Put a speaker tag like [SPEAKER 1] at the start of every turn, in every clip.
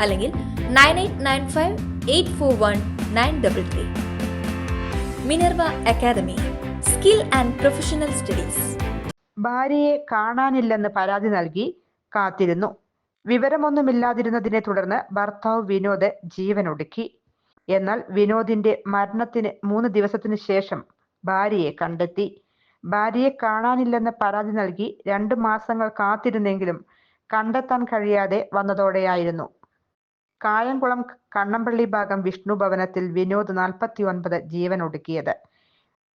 [SPEAKER 1] അല്ലെങ്കിൽ nine eight nine five eight four one nine double three. Minerva academy skill and professional studies.
[SPEAKER 2] ഭാര്യയെ കാണാനില്ലെന്ന് പരാതി നൽകി കാത്തിരുന്നു. വിവരമൊന്നുമില്ലാതിരുന്നതിനെ തുടർന്ന് ഭർത്താവ് വിനോദ് ജീവനൊടുക്കി എന്നാൽ വിനോദിന്റെ മരണത്തിന് മൂന്ന് ദിവസത്തിന് ശേഷം ഭാര്യയെ കണ്ടെത്തി. ഭാര്യയെ കാണാനില്ലെന്ന് പരാതി നൽകി രണ്ട് മാസങ്ങൾ കാത്തിരുന്നെങ്കിലും കണ്ടെത്താൻ കഴിയാതെ വന്നതോടെയായിരുന്നു കായംകുളം കണ്ണമ്പള്ളി ഭാഗം വിഷ്ണു ഭവനത്തിൽ വിനോദ് നാൽപ്പത്തി ഒൻപത് ജീവനൊടുക്കിയത്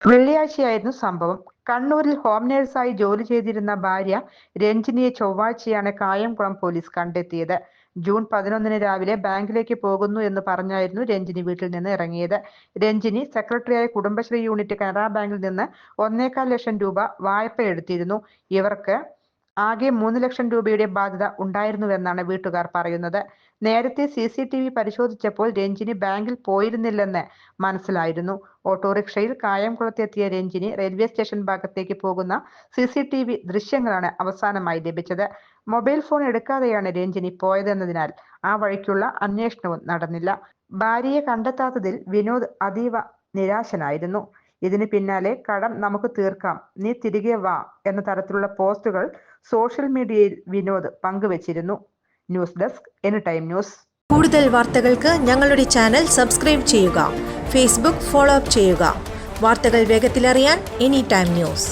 [SPEAKER 2] വെള്ളിയാഴ്ചയായിരുന്നു സംഭവം. കണ്ണൂരിൽ ഹോം നേഴ്സായി ജോലി ചെയ്തിരുന്ന ഭാര്യ രഞ്ജിനിയെ ചൊവ്വാഴ്ചയാണ് കായംകുളം പോലീസ് കണ്ടെത്തിയത്. ജൂൺ പതിനൊന്നിന് രാവിലെ ബാങ്കിലേക്ക് പോകുന്നു എന്ന് പറഞ്ഞായിരുന്നു രഞ്ജിനി വീട്ടിൽ നിന്ന് ഇറങ്ങിയത്. രഞ്ജിനി സെക്രട്ടറിയായ കുടുംബശ്രീ യൂണിറ്റ് കനറ ബാങ്കിൽ നിന്ന് ഒന്നേകാൽ ലക്ഷം രൂപ വായ്പ എടുത്തിരുന്നു ഇവർക്ക് ആകെ മൂന്ന് ലക്ഷം രൂപയുടെ ബാധ്യത ഉണ്ടായിരുന്നുവെന്നാണ് വീട്ടുകാർ പറയുന്നത്. നേരത്തെ സി സി ടി വി പരിശോധിച്ചപ്പോൾ രഞ്ജിനി ബാങ്കിൽ പോയിരുന്നില്ലെന്ന് മനസ്സിലായിരുന്നു. ഓട്ടോറിക്ഷയിൽ കായംകുളത്തെത്തിയ രഞ്ജിനി റെയിൽവേ സ്റ്റേഷൻ ഭാഗത്തേക്ക് പോകുന്ന സി സി ടി വി ദൃശ്യങ്ങളാണ് അവസാനമായി ലഭിച്ചത്. മൊബൈൽ ഫോൺ എടുക്കാതെയാണ് രഞ്ജിനി പോയതെന്നതിനാൽ ആ വഴിക്കുള്ള അന്വേഷണവും നടന്നില്ല. ഭാര്യയെ കണ്ടെത്താത്തതിൽ വിനോദ് അതീവ നിരാശനായിരുന്നു. ഇതിന് പിന്നാലെ കടം നമുക്ക് തീർക്കാം. നീ തിരികെ വാ എന്ന തരത്തിലുള്ള പോസ്റ്റുകൾ സോഷ്യൽ മീഡിയയിൽ വിനോദ് പങ്കുവച്ചിരുന്നു. News desk any time news.
[SPEAKER 3] കൂടുതൽ വാർത്തകൾക്ക് ഞങ്ങളുടെ ചാനൽ സബ്സ്ക്രൈബ് ചെയ്യുക. ഫേസ്ബുക്ക് ഫോളോ അപ്പ് ചെയ്യുക. വാർത്തകൾ വേഗത്തിലറിയാൻ എനി ടൈം ന്യൂസ്.